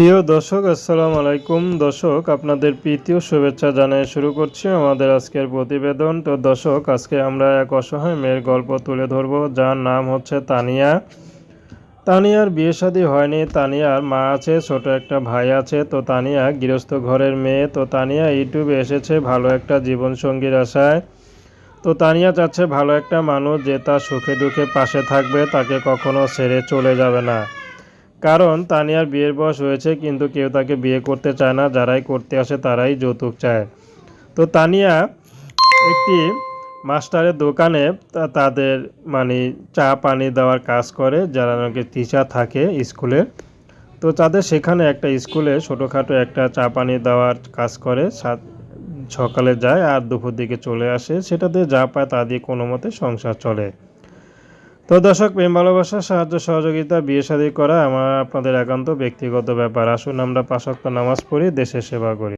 প্রিয় দর্শক, আসসালামু আলাইকুম। দর্শক, আপনাদের প্রীতীয় শুভেচ্ছা জানিয়ে শুরু করছি আমাদের আজকের প্রতিবেদন। তো দর্শক, আজকে আমরা এক অসহায় মেয়ের গল্প তুলে ধরব, যার নাম হচ্ছে তানিয়া। তানিয়ার বিয়ে শাদী হয়নি। তানিয়ার মা আছে, ছোট একটা ভাই আছে। তো তানিয়া গৃহস্থ ঘরের মেয়ে। তো তানিয়া ইউটিউবে এসেছে ভালো একটা জীবনসঙ্গীর আশায়। তো তানিয়া চাচ্ছে ভালো একটা মানুষ যে তার সুখে দুঃখে পাশে থাকবে, তাকে কখনো ছেড়ে চলে যাবে না। কারণ তানিয়ার বিয়ের বয়স হয়েছে, কিন্তু কেউ তাকে বিয়ে করতে চায় না, যারাই করতে আসে তারাই যৌতুক চায়। তো তানিয়া একটি মাস্টারের দোকানে তাদের মানে চা পানি দেওয়ার কাজ করে, যারা নাকি টিচার থাকে স্কুলে। তো তাদের সেখানে একটা স্কুলে ছোটোখাটো একটা চা পানি দেওয়ার কাজ করে সকালে যায় আর দুপুর দিকে চলে আসে। সেটাতে যা পায় তা দিয়ে কোনো মতে সংসার চলে। তো দর্শক, প্রেম, ভালোবাসা, সাহায্য, সহযোগিতা, বিয়ে শাদী করা আমার আপনাদের একান্ত ব্যক্তিগত ব্যাপার। আসুন আমরা পাশক্ত নামাজ পড়ি দেশের সেবা করি।